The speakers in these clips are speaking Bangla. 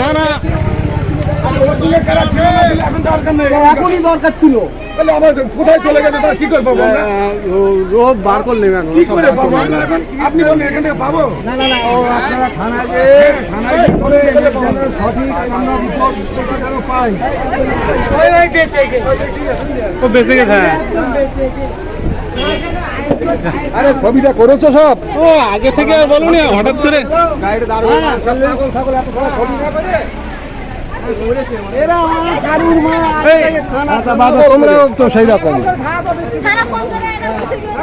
না না। এখনই দরকার ছিল। কোথায় চলে গেছে? কি করে পাবো রোদ বার করলে কি করে পাবো? আপনি বলেন এখান থেকে পাবো? না না না ও আপনারা থানায় থানায় কি করে যেন সঠিক আমরা রিপোর্ট যেন পাই। ও বেঁচে গেছে হ্যাঁ। আরে ছবিটা করেছ সব? ও আগে থেকে বলুন হঠাৎ করে। করে? আচ্ছা তোমরাও তো সেই রকম থানা ফোন করে এরা বসে গেছে।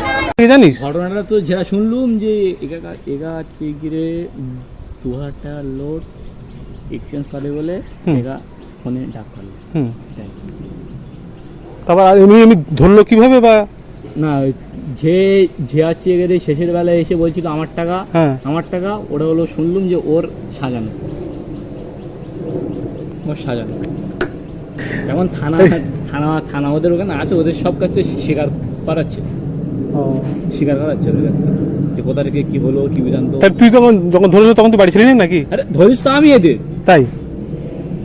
কি জানিস? ঘটনাটা তো যেটা শুনলুম যে এগা এগা হচ্ছে দু হাজার টাকার লোড এক্সচেঞ্জ করে বলে এগা ফোনে ডাক করল। তারপর এমনি এমনি ধরলো কীভাবে বা? না যে যে আছে এগেরে শেষের বেলায় এসে বলছিল আমার টাকা হ্যাঁ। আমার টাকা ওটা হলো শুনলুম যে ওর সাজানো। ওর সাজানো। এখন থানা থানা থানা ওদের ওখানে আছে ওদের সব কাজ তো স্বীকার করাচ্ছে। স্বীকার যে কোথা থেকে কি হলো কি তা তুই তখন যখন তখন তুই বাড়ি ছিলি নাকি? আরে ধরিস তো আমি এদের। তাই?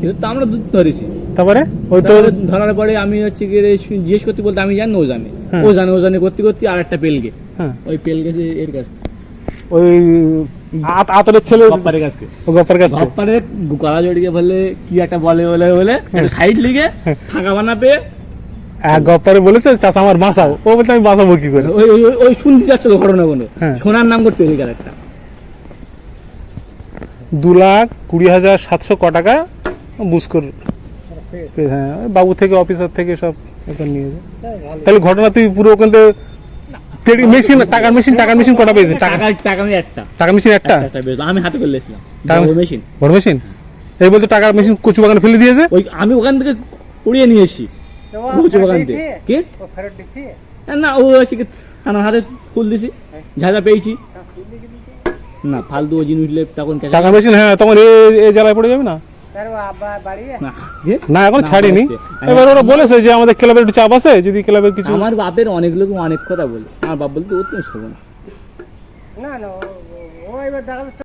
এদের তো আমরা ধরেছি। তারপরে? ওই তারপরে ধরার পরে আমি হচ্ছে গিয়ে জিজ্ঞেস করতে বলতে আমি জানি ও জানে। হ্যাঁ। ও জানে ও জানে করতে করতে আর একটা পেলকে হ্যাঁ। ওই পেলকে যে এর কাছ ওই আতরের ছেলে গপ্পারের কাছ গপ্পার কাছ থেকে। গপ্পারে গলা জড়িয়ে বলে কি একটা বলে বলে বলে। হ্যাঁ। সাইড লিগে ফাঁকা বানা পেয়ে গপ্পারে বলেছে আমার বাঁচাও। ও বলতে আমি বাঁচাবো কি করে? ওই ওই- শুনতে যাচ্ছিল হ্যাঁ। সোনার নাম করতে পেলি একটা। দু লাখ কুড়ি হাজার সাতশো ক টাকা বুসকর হ্যাঁ বাবু থেকে অফিসার থেকে সব এখন নিয়ে যায়। তাহলে ঘটনা তুই পুরো ওখান থেকে মেশিন টাকার মেশিন টাকার মেশিন কটা পেয়েছে? টাকা একটা। টাকার মেশিন একটা? একটা আমি হাতে করে লেছিলাম টাকা- মেশিন বড় মেশিন এই বলতে টাকার মেশিন কচু বাগানে ফেলে দিয়েছে? ওই আমি ওখান থেকে উড়িয়ে নিয়ে উঁচু বাগান থেকে কি? না ও হচ্ছে কি আমার হাতে ফুল দিছি যা যা পেয়েছি। না ফালতু ও জিনিস উঠলে তখন টাকার মেশিন হ্যাঁ তখন এ এ জ্বালায় পড়ে যাবে না? না এখন না, ছাড়িনি। এবার ওরা বলেছে যে আমাদের ক্লাবের একটু চাপ আছে যদি ক্লাবের কিছু আমার বাপের অনেক লোক অনেক কথা বলে। আমার বাপ বলতে ও তুমি শোভো না।